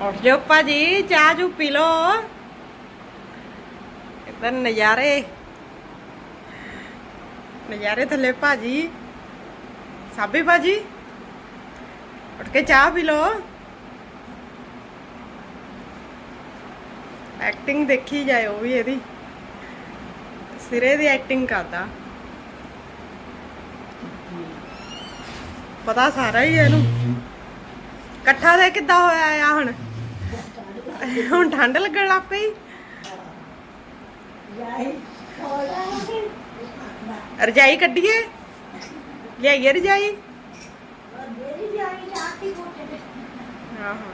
ਉੱਠ ਜਾਓ ਭਾਜੀ ਚਾਹ ਜੂ ਪੀ ਲੋ ਇਦਾਂ ਨਜ਼ਾਰੇ। ਨਜ਼ਾਰੇ ਥੱਲੇ ਭਾਜੀ। ਸਾਬੀ ਭਾਜੀ ਉੱਠ ਕੇ ਚਾਹ ਪੀ ਲੋ ਐਕਟਿੰਗ ਦੇਖੀ ਜਾਏ ਉਹ ਵੀ ਇਹਦੀ। ਸਿਰੇ ਦੀ ਐਕਟਿੰਗ ਕਰਦਾ। ਪਤਾ ਸਾਰਾ ਹੀ ਹੈ ਇਹਨੂੰ ਇਕੱਠਾ ਦੇ ਕਿੱਦਾਂ ਹੋਇਆ ਆ ਹੁਣ। ਹੁਣ ਠੰਡ ਲੱਗਣ ਲੱਗ ਪਈ ਰਜਾਈ ਕੱਢੀਏ ਲਿਆਈਏ ਰਜਾਈ ਆਹੋ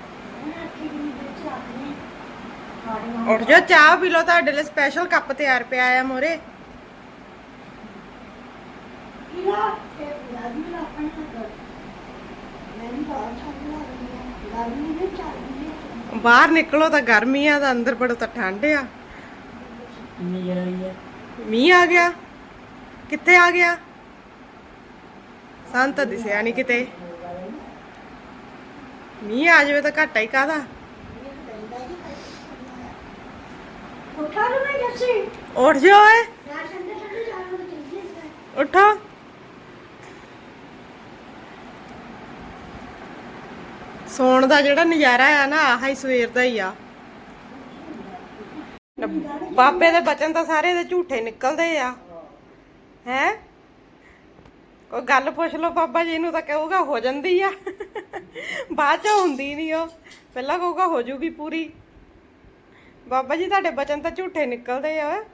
ਉੱਠ ਜਾ ਚਾਹ ਪੀ ਲਓ ਤੁਹਾਡੇ ਲਈ ਸਪੈਸ਼ਲ ਕੱਪ ਤਿਆਰ ਪਿਆ ਆ ਮੋਰੇ ਬਾਹਰ ਨਿਕਲੋ ਤਾਂ ਗਰਮੀ ਆ ਤਾਂ ਅੰਦਰ ਬੜੋ ਤਾਂ ਠੰਡ ਆ। ਮੀਂਹ ਆ ਗਿਆ। ਕਿੱਥੇ ਆ ਗਿਆ? ਸਾਨੂੰ ਤਾਂ ਦਿਸਿਆ ਨਹੀਂ ਕਿਤੇ। ਮੀਂਹ ਆ ਜਾਵੇ ਤਾਂ ਘਾਟਾ ਹੀ ਕਾਦਾ ਉੱਠ ਜਾ ਓਏ। ਉੱਠੋ। ਸੌਣ ਦਾ ਜਿਹੜਾ ਨਜ਼ਾਰਾ ਆ ਨਾ, ਆਹ ਹੀ ਸਵੇਰ ਦਾ ਹੀ ਆ। ਬਾਬੇ ਦੇ ਬਚਨ ਤਾਂ ਸਾਰੇ ਦੇ ਝੂਠੇ ਨਿਕਲਦੇ ਆ। ਹੈ? ਕੋਈ ਗੱਲ ਪੁੱਛ ਲਓ ਬਾਬਾ ਜੀ ਨੂੰ ਤਾਂ ਕਹੂਗਾ ਹੋ ਜਾਂਦੀ ਆ। ਬਾਅਦ ਚ ਹੁੰਦੀ ਨਹੀਂ ਉਹ। ਪਹਿਲਾਂ ਕਹੂਗਾ ਹੋ ਜੂਗੀ ਪੂਰੀ। ਬਾਬਾ ਜੀ, ਤੁਹਾਡੇ ਬਚਨ ਤਾਂ ਝੂਠੇ ਨਿਕਲਦੇ ਆ।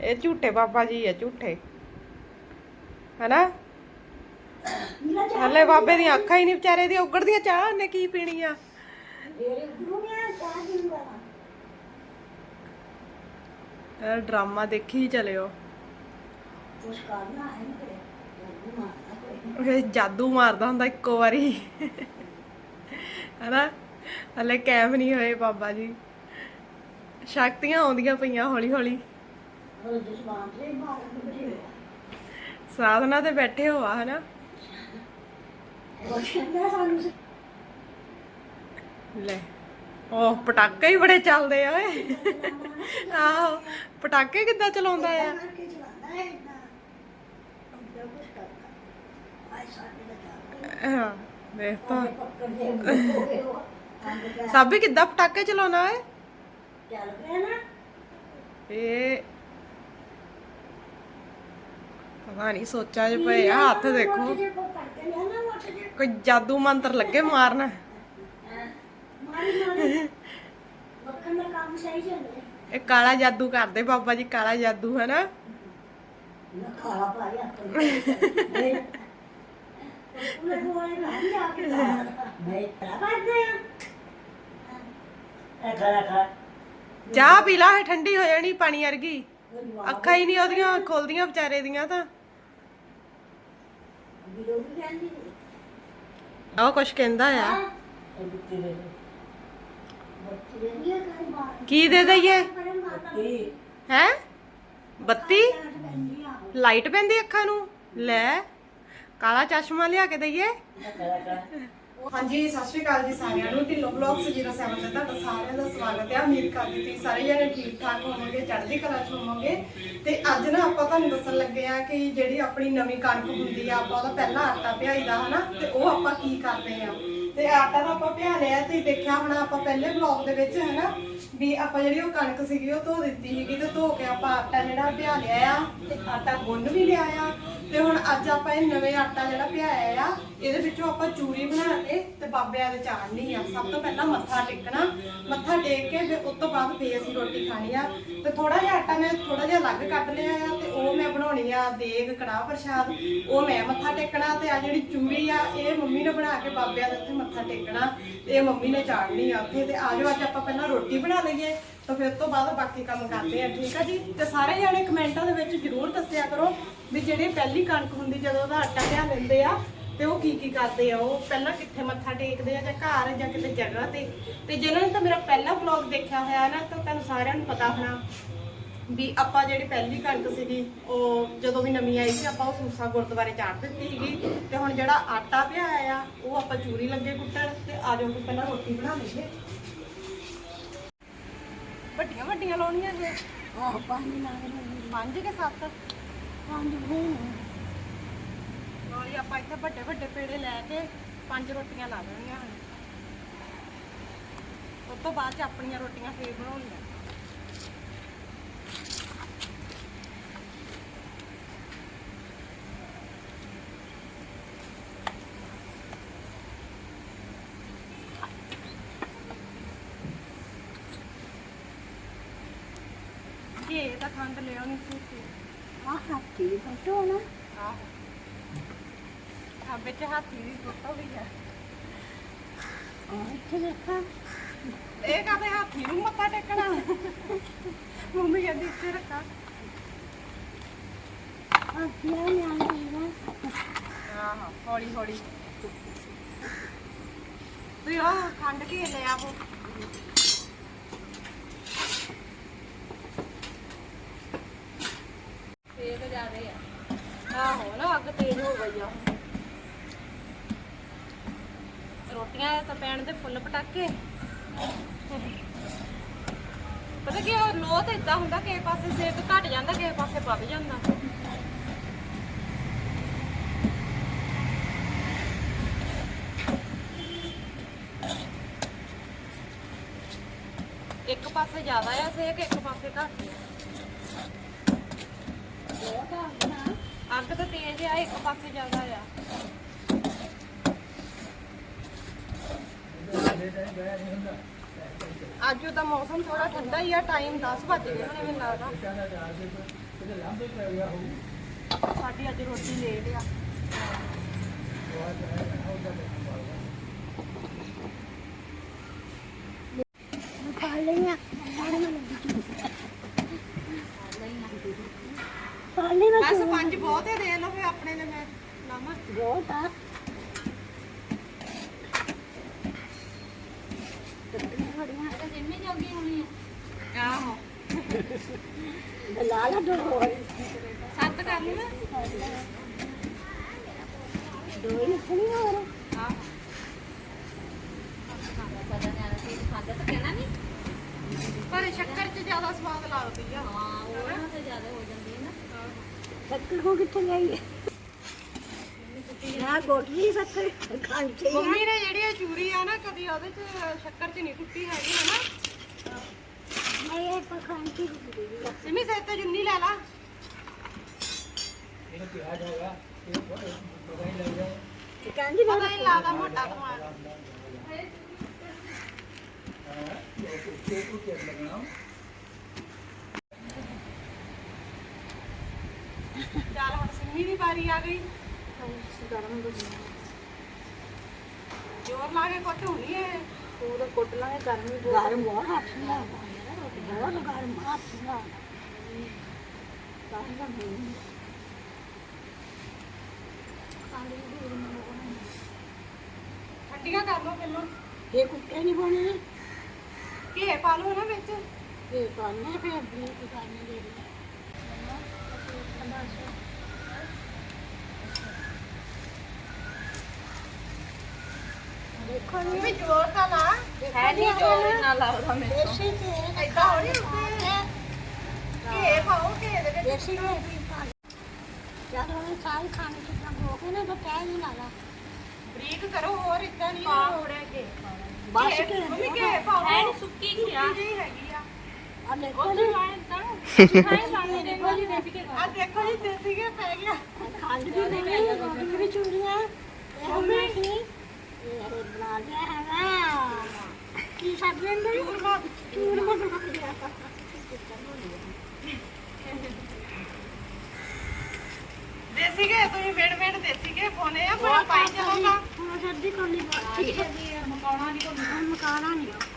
ਇਹ ਝੂਠੇ ਬਾਬਾ ਜੀ ਆ, ਝੂਠੇ। ਹੈਨਾ? ਹਲੇ ਬਾਬੇ ਦੀਆਂ ਅੱਖਾਂ ਹੀ ਨਹੀਂ ਵਿਚਾਰੇ ਦੀ ਉਗੜਦੀਆਂ ਚਾਹ ਨੇ ਕੀ ਪੀਣੀ ਆ? ਇਹ ਡਰਾਮਾ ਦੇਖੀ ਹੀ ਚਲਿਓ। ਇਹ ਜਾਦੂ ਮਾਰਦਾ ਹੁੰਦਾ ਇੱਕੋ ਵਾਰੀ। ਹੈਨਾ? ਹਲੇ ਕੈਮ ਨਹੀਂ ਹੋਏ ਬਾਬਾ ਜੀ। ਸ਼ਕਤੀਆਂ ਆਉਂਦੀਆਂ ਪਈਆਂ ਹੌਲੀ ਹੌਲੀ ਸਾਧਨਾ ਤੇ ਬੈਠੇ ਹੋਆ ਹਨਾ? ਲੈ, ਉਹ ਪਟਾਕੇ ਹੀ ਬੜੇ ਚੱਲਦੇ ਆ, ਓਏ। ਆਹੋ, ਪਟਾਕੇ ਕਿੱਦਾਂ ਚਲਾਉਂਦਾ ਆ? ਹਾਂ, ਦੇਖ ਤਾਂ। ਸਾਬੀ ਕਿੱਦਾਂ ਪਟਾਕੇ ਚਲਾਉਣਾ ਓਏ? ਇਹ ਪਤਾ ਨਹੀਂ ਸੋਚਾਂ ਚ ਪਏ ਆ, ਹੱਥ ਦੇਖੋ। ਕੋਈ ਜਾਦੂ ਮੰਤਰ ਲੱਗੇ ਮਾਰਨ? ਇਹ ਕਾਲਾ ਜਾਦੂ ਕਰਦੇ ਬਾਬਾ ਜੀ ਕਾਲਾ ਜਾਦੂ ਹੈ ਨਾ ਚਾਹ ਪੀ ਲਾ ਠੰਡੀ ਹੋ ਜਾਣੀ ਪਾਣੀ ਵਰਗੀ। ਅੱਖਾਂ ਹੀ ਨਹੀਂ ਉਹਦੀਆਂ ਖੁੱਲਦੀਆਂ ਵਿਚਾਰੇ ਦੀਆਂ ਤਾਂ। ਉਹ ਕੁਛ ਕਹਿੰਦਾ ਆ। ਕੀ ਦੇ ਦਈਏ? ਹੈ? ਬੱਤੀ? ਲਾਈਟ ਪੈਂਦੀ ਅੱਖਾਂ ਨੂੰ? ਲੈ, ਕਾਲਾ ਚਸ਼ਮਾ ਲਿਆ ਕੇ ਦਈਏ। ਹਾਂਜੀ, ਸਤਿ ਸ਼੍ਰੀ ਅਕਾਲ ਜੀ ਸਾਰਿਆਂ ਨੂੰ। ਢਿੱਲੋਂ ਬਲੌਗਸ 07 ਤੇ ਤੁਹਾਡਾ ਸਾਰਿਆਂ ਦਾ ਸਵਾਗਤ ਹੈ। ਉਮੀਦ ਕਰਦੀ ਤੁਸੀਂ ਸਾਰੇ ਜਣੇ ਠੀਕ ਠਾਕ ਹੋਵੋਗੇ, ਚੜ੍ਹਦੀ ਕਲਾ ਚ ਹੋਵੋਗੇ। ਤੇ ਅੱਜ ਨਾ ਆਪਾਂ ਤੁਹਾਨੂੰ ਦੱਸਣ ਲੱਗੇ ਆ ਕਿ ਜਿਹੜੀ ਆਪਣੀ ਨਵੀਂ ਕਣਕ ਹੁੰਦੀ ਆ, ਆਪਾਂ ਉਹਦਾ ਪਹਿਲਾ ਆਟਾ ਪਿਆਈਦਾ ਹਨਾ? ਤੇ ਉਹ ਆਪਾਂ ਕੀ ਕਰਦੇ ਆ ਤੇ ਆਟਾ ਤਾਂ ਆਪਾਂ ਭਿਆ ਲਿਆ ਤੇ ਦੇਖਿਆ ਹੋਣਾ ਆਪਾਂ ਪਹਿਲੇ ਬਲੌਗ ਦੇ ਵਿੱਚ ਹਨਾ, ਵੀ ਆਪਾਂ ਜਿਹੜੀ ਉਹ ਕਣਕ ਸੀਗੀ ਉਹ ਧੋ ਦਿੱਤੀ ਸੀਗੀ ਤੇ ਧੋ ਕੇ ਆਪਾਂ ਆਟਾ ਜਿਹੜਾ ਪਿਆ ਲਿਆ ਆ ਤੇ ਆਟਾ ਗੁੰਨ ਵੀ ਲਿਆ ਆ। ਤੇ ਹੁਣ ਅੱਜ ਆਪਾਂ ਇਹ ਨਵੇਂ ਆਟਾ ਜਿਹੜਾ ਪਿਆਇਆ ਆ, ਇਹਦੇ ਵਿੱਚੋਂ ਆਪਾਂ ਚੂਰੀ ਬਣਾ ਕੇ ਤੇ ਬਾਬਿਆਂ ਦੇ ਚਾੜਨੀ ਆ। ਸਭ ਤੋਂ ਪਹਿਲਾਂ ਮੱਥਾ ਟੇਕਣਾ, ਮੱਥਾ ਟੇਕ ਕੇ ਫਿਰ ਉਸ ਤੋਂ ਬਾਅਦ ਫੇਰ ਅਸੀਂ ਰੋਟੀ ਖਾਣੀ ਆ। ਤੇ ਥੋੜਾ ਜਿਹਾ ਆਟਾ ਮੈਂ ਥੋੜਾ ਜਿਹਾ ਅਲੱਗ ਕੱਢ ਲਿਆ ਆ ਤੇ ਉਹ ਮੈਂ ਬਣਾਉਣੀ ਆ ਦੇਗ, ਕੜਾਹ ਪ੍ਰਸ਼ਾਦ, ਉਹ ਮੈਂ ਮੱਥਾ ਟੇਕਣਾ ਤੇ ਆ ਜਿਹੜੀ ਚੂਰੀ ਆ, ਇਹ ਮੰਮੀ ਨੇ ਬਣਾ ਕੇ ਬਾਬਿਆਂ ਦੇ ਉੱਤੇ ਮੱਥਾ ਟੇਕਣਾ ਤੇ ਇਹ ਮੰਮੀ ਨੇ ਚਾੜਨੀ ਆ ਉੱਥੇ ਤੇ ਆਜੋ ਅੱਜ ਆਪਾਂ ਪਹਿਲਾਂ ਰੋਟੀ ਬਣਾ ਲਈਏ ਤਾਂ ਫਿਰ ਤੋਂ ਬਾਅਦ ਬਾਕੀ ਕੰਮ ਕਰਦੇ ਆ, ਠੀਕ ਆ ਜੀ? ਤੇ ਸਾਰੇ ਜਾਣੇ ਕਮੈਂਟਾਂ ਦੇ ਵਿੱਚ ਜਰੂਰ ਦੱਸਿਆ ਕਰੋ ਵੀ ਜਿਹੜੀ ਪਹਿਲੀ ਕਣਕ ਹੁੰਦੀ ਜਦੋਂ ਉਹਦਾ ਆਟਾ ਲਿਆ ਲੈਂਦੇ ਆ, ਤੇ ਉਹ ਕੀ ਕੀ ਕਰਦੇ ਆ? ਉਹ ਪਹਿਲਾਂ ਕਿੱਥੇ ਮੱਥਾ ਟੇਕਦੇ ਆ ਜਾਂ ਘਰ ਜਾਂ ਕਿਤੇ ਜਗ੍ਹਾ ਤੇ? ਤੇ ਜਿਹਨਾਂ ਨੇ ਤਾਂ ਮੇਰਾ ਪਹਿਲਾ ਵਲੌਗ ਦੇਖਿਆ ਹੋਇਆ ਨਾ, ਤਾਂ ਤੁਹਾਨੂੰ ਸਾਰਿਆਂ ਨੂੰ ਪਤਾ ਹੋਣਾ ਵੀ ਆਪਾਂ ਜਿਹੜੀ ਪਹਿਲੀ ਕਣਕ ਸੀਗੀ ਉਹ ਜਦੋਂ ਵੀ ਨਵੀਂ ਆਈ ਸੀ ਆਪਾਂ ਉਹ ਸੂਸਾ ਗੁਰਦੁਆਰੇ ਚਾੜ ਦਿੱਤੀ ਸੀਗੀ। ਤੇ ਹੁਣ ਜਿਹੜਾ ਆਟਾ ਪਿਆ ਆ ਉਹ ਆਪਾਂ ਚੂਰੀ ਲੱਗੇ ਕੁੱਟਣ ਤੇ ਆ ਜਾਓ ਪਹਿਲਾਂ ਰੋਟੀ ਬਣਾ ਲਈਏ। ਵੱਡੀਆਂ ਵੱਡੀਆਂ ਲਾਉਣੀਆਂ ਜੇ। ਆਹ ਪਾਣੀ ਲਾ ਕੇ ਪੰਜ ਕੇ ਸੱਤ? ਪੰਜ ਹੋਣ ਨਾਲੇ ਆਪਾਂ ਇੱਥੇ ਵੱਡੇ ਵੱਡੇ ਪੇੜੇ ਲੈ ਕੇ ਪੰਜ ਰੋਟੀਆਂ ਲਾ ਦੇਣੀਆਂ ਹਨ ਉਸ ਤੋਂ ਬਾਅਦ ਚ ਆਪਣੀਆਂ ਰੋਟੀਆਂ ਫੇਰ ਬਣਾਉਣੀਆਂ ਘੇ ਤਾਂ ਖੰਡ ਲਿਆ ਨਹੀਂ ਸੀ ਆਹ ਹੱਥੀ ਫਟੋ ਨਾ। ਆਹੋ। ਆ ਵਿੱਚ ਹਾਥੀ ਦੀ ਫੋਟੋ ਵੀ ਹੈ ਆਹ ਇੱਥੇ ਦੇਖਾ। ਇਹ ਕਾਹਦੇ ਹਾਥੀ ਨੂੰ ਮੱਥਾ ਟੇਕਣਾ? ਮੰਮੀ ਕਹਿੰਦੀ ਇੱਥੇ ਰੱਖਾ। ਆਹ ਕਿਆ ਨਿਆਣਾ ਹੈ ਆਹੋ ਹੌਲੀ ਹੌਲੀ। ਤੁਸੀਂ ਉਹ ਖੰਡ ਕੇ ਲੈ ਆਵੋ? ਇਹ ਤਾਂ ਜ਼ਿਆਦੇ ਆ। ਆਹੋ ਨਾ ਅੱਗ ਤੇਜ਼ ਹੋ ਗਈ ਆ। ਰੋਟੀਆਂ ਤਾਂ ਪੈਣ ਦੇ ਫੁੱਲ ਪਟਾਕੇ। ਪਤਾ ਕੀ ਉਹ ਲੋ ਤਾਂ ਇਦਾਂ ਹੁੰਦਾ, ਕਿਸੇ ਪਾਸੇ ਸੇਕ ਘਟ ਜਾਂਦਾ, ਕਿਸੇ ਪਾਸੇ ਵੱਧ ਜਾਂਦਾ। ਇੱਕ ਪਾਸੇ ਜ਼ਿਆਦਾ ਆ ਸੇਕ ਇੱਕ ਪਾਸੇ ਘੱਟ ਆ। ਬਹੁਤ ਆ ਅੱਗ ਤਾਂ ਤੇਜ਼ ਆ, ਇੱਕ ਪਾਸੇ ਜ਼ਿਆਦਾ ਆ। ਅੱਜ ਦਾ ਮੌਸਮ ਥੋੜਾ ਠੰਡਾ ਹੀ ਆ, ਟਾਈਮ 10 ਵੱਜ ਗਏ ਹੋਣੇ ਮੈਨੂੰ ਲੱਗਦਾ। ਸਾਡੀ ਅੱਜ ਰੋਟੀ ਲੇਟ ਆ ਖਾ ਲਈਆਂ ਖਾ ਲਈ ਨਾ ਬਸ ਪੰਜ ਬਹੁਤ ਹੈ ਦੇ ਲਓ ਫੇ ਆਪਣੇ ਲਈ ਮੈਂ ਲਾਵਾਂ ਬਹੁਤ ਆ ਇਹ ਤਾਂ ਜਿੰਮੀ ਜੋਗੀ ਹੋਣੀ ਆ ਆਹੋ ਲਾ ਲਾ ਦੋ ਹੋਰ। ਸੱਤ ਕਰ ਲਈ ਨਾ ਦੋ ਹੀ ਖਣੀ ਹੋਰ ਆਹੋ ਪਤਾ ਨਹੀਂ ਆ ਸੀ ਖਾਂਦਾ ਤਾਂ ਕਹਿਣਾ ਨਹੀਂ ਪਰ ਸ਼ੱਕਰ 'ਚ ਜ਼ਿਆਦਾ ਸਵਾਦ ਲੱਗਦੀ ਆ। ਹਾਂ ਉਹ ਨਾ ਤੇ ਜ਼ਿਆਦਾ ਹੋ ਜਾਂਦੀ ਹੈ ਨਾ। ਸ਼ੱਕਰ ਕੋ ਕਿੱਥੇ ਗਈ ਹੈ ਨਾ ਗੋਟਲੀ ਸ਼ੱਕਰ। ਖਾਣ ਚ ਮੰਮੀ ਨੇ ਜਿਹੜੀ ਚੂਰੀ ਆ ਨਾ ਕਦੀ ਉਹਦੇ 'ਚ ਸ਼ੱਕਰ 'ਚ ਨਹੀਂ ਟੁੱਟੀ ਹੈਗੀ ਹਨਾ। ਮੈਂ ਇਹ ਪਖਾਣ ਕੀ ਸਿਮੀ ਸਿਰ ਤੇ ਜੁੰਨੀ ਲੈ ਲਾ। ਕਹਿੰਦੀ ਪਤਾ ਨਹੀਂ ਲੱਗਦਾ ਮੋਟਾ ਸਮਾਨ ਚੱਲ ਹੁਣ ਸਿੰਮੀ ਦੀ ਵਾਰੀ ਆ ਗਈ। ਗਰਮ ਜ਼ੋਰ ਲਾ ਕੇ ਕੁੱਟ ਹੋਣੀ ਏ। ਪੂਰਾ ਕੁੱਟ ਲਾਂਗੇ ਗਰਮੀ ਬਹੁਤ ਗਰਮ ਬਹੁਤ ਹੱਥ ਨਾਲ ਨਾਲ ਗਰਮ ਨਹੀਂ ਠੰਡੀਆਂ ਕਰ ਲਓ ਪਹਿਲਾਂ। ਇਹ ਕੁੱਤੇ ਨਹੀਂ ਬਣੇ। ਘੇ ਪਾ ਲਓ ਨਾ ਵਿੱਚ। ਇਹ ਪਾਣੇ ਫਿਰ ਵੀ ਕਰਨੇ ਦੇ ਦੇਖੋ ਨੀ ਵੀ ਜ਼ੋਰ ਤਾਂ ਲਾ ਹੈ ਨਹੀਂ ਜੋ ਨਾ ਲਾਉਦਾ ਮੈਂ ਦੇਸੀ ਤੇ ਏਦਾਂ ਹੋ ਨਹੀਂ ਹੁੰਦੇ ਘੇ ਪਾਓ ਘੇ ਦੇ ਵਿੱਚ ਦੇਸੀ ਤੇ ਜਦ ਉਹ ਸਾਲ ਖਾਣੇ ਚ ਹੋ ਕੇ ਨਾ ਤਾਂ ਕਹਿ ਨਹੀਂ ਲਾਲਾ ਬਰੀਕ ਕਰੋ ਹੋਰ ਇਦਾਂ ਨਹੀਂ ਪਾ ਹੋੜਿਆ ਕੇ ਬਸ ਘੇ- ਕੇ ਮੰਮੀ ਘੇ ਪਾਓ ਹੈ ਨੀ ਸੁੱਕੀ ਖਿਆ ਜਿਹੀ ਹੈਗੀ ਆ ਆ ਦੇਖੋ ਉਹ ਜੀ ਤਾਂ ਮੈਂ ਤਾਂ ਖਾਏ ਲਾਣੇ ਦੇਖੋ ਜੀ ਦੇਖ ਕੇ ਆ ਦੇਖੋ ਜੀ ਦੇਸੀ ਘੇ ਇਹ ਕੀ ਬਣਾ ਲਿਆ ਹੈਗਾ ਕੀ ਲਿਆ ਦੇਸੀ ਘੇ ਤੁਸੀਂ ਵੇੜ ਵੇੜ ਦੇਸੀ ਘੇ ਪਾਉਨੇ ਆ ਪਰ ਪਾਈ ਚਲੋਗਾ ਹੁਣ ਸਰਦੀ ਕੋਲੀ ਹੈ ਮਕਾਉਣਾ ਨਹੀਂ ਕੋਈ ਮਕਾਨਾ ਨਹੀਂ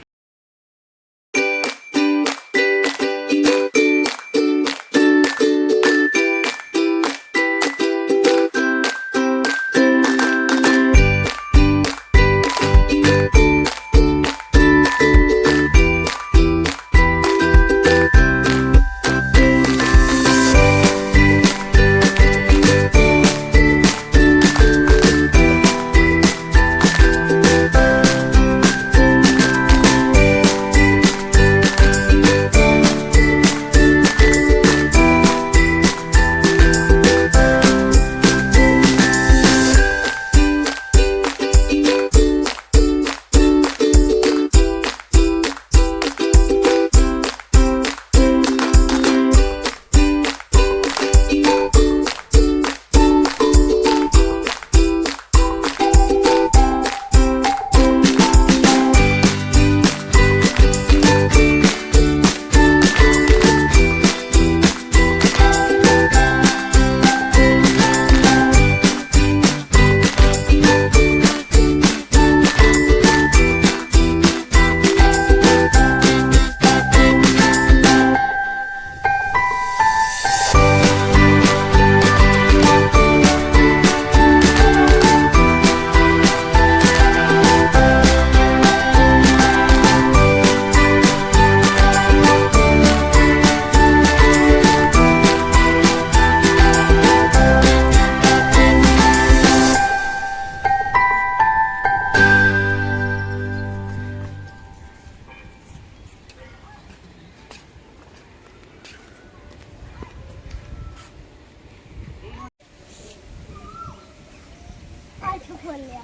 ਖੋਲ ਲਿਆ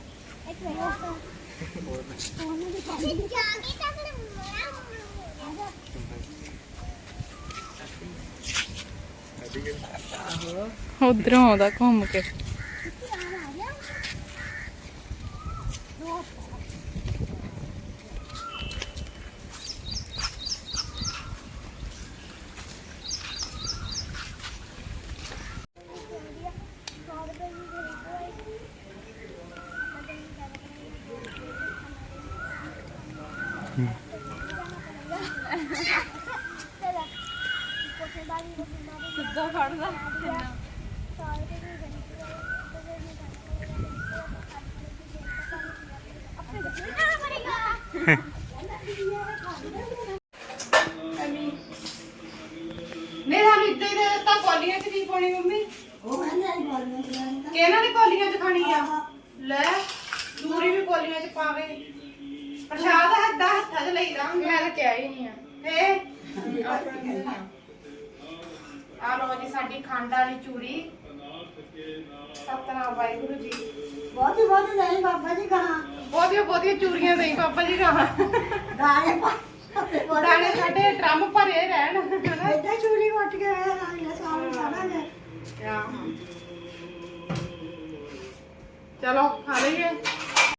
ਇੱਕ ਮਿੰਟ। ਹੋਰ ਨਹੀਂ ਦਿਖਾਈ ਜਾਂਦੀ ਤਾਂ ਫਿਰ ਮੋਰਾ ਉਧਰੋਂ ਆਉਂਦਾ ਘੁੰਮ ਕੇ। ਆ ਲੋ ਜੀ ਸਾਡੀ ਖੰਡ ਵਾਲੀ ਚੂਰੀ ਸਤਨਾਮ ਵਾਹਿਗੁਰੂ ਜੀ। ਬਹੁਤ ਹੀ ਬਹੁਤ ਨਹੀਂ ਬਾਬਾ ਜੀ ਕਹਾ। ਬਹੁਤੀਆਂ ਬਹੁਤੀਆਂ ਚੂਰੀਆਂ ਦੇਈ ਬਾਬਾ ਜੀ ਕਹਾ। ਗਾਣੇ ਪਾ ਦਾਣੇ ਸਾਡੇ ਡਰਮ ਭਰੇ ਰਹਿਣ। ਹਨਾ ਇੱਦਾਂ ਚੂਰੀ ਵੱਟ ਕੇ ਆਇਆ ਸਾਹਮਣੇ ਜਾਣਾ ਚਲੋ ਖਾ ਲਈਏ।